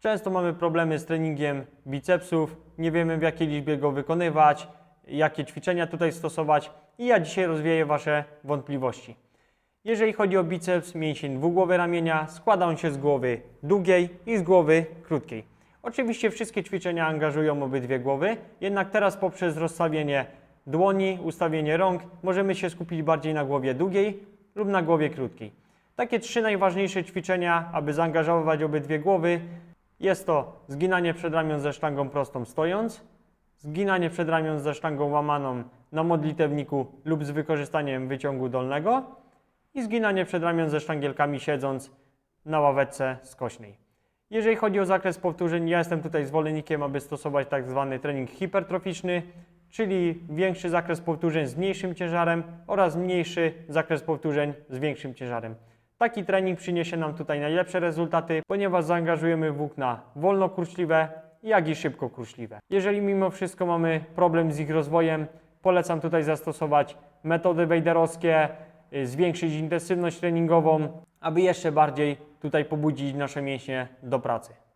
Często mamy problemy z treningiem bicepsów, nie wiemy w jakiej liczbie go wykonywać, jakie ćwiczenia tutaj stosować i ja dzisiaj rozwieję Wasze wątpliwości. Jeżeli chodzi o biceps, mięsień dwugłowy ramienia, składa on się z głowy długiej i z głowy krótkiej. Oczywiście wszystkie ćwiczenia angażują obydwie głowy, jednak teraz poprzez rozstawienie dłoni, ustawienie rąk możemy się skupić bardziej na głowie długiej lub na głowie krótkiej. Takie trzy najważniejsze ćwiczenia, aby zaangażować obydwie głowy, jest to zginanie przedramion ze sztangą prostą stojąc, zginanie przedramion ze sztangą łamaną na modlitewniku lub z wykorzystaniem wyciągu dolnego i zginanie przedramion ze sztangielkami siedząc na ławeczce skośnej. Jeżeli chodzi o zakres powtórzeń, ja jestem tutaj zwolennikiem, aby stosować tak zwany trening hipertroficzny, czyli większy zakres powtórzeń z mniejszym ciężarem oraz mniejszy zakres powtórzeń z większym ciężarem. Taki trening przyniesie nam tutaj najlepsze rezultaty, ponieważ zaangażujemy włókna wolno kurczliwe, jak i szybko kurczliwe. Jeżeli mimo wszystko mamy problem z ich rozwojem, polecam tutaj zastosować metody wejderowskie, y, zwiększyć intensywność treningową, aby jeszcze bardziej tutaj pobudzić nasze mięśnie do pracy.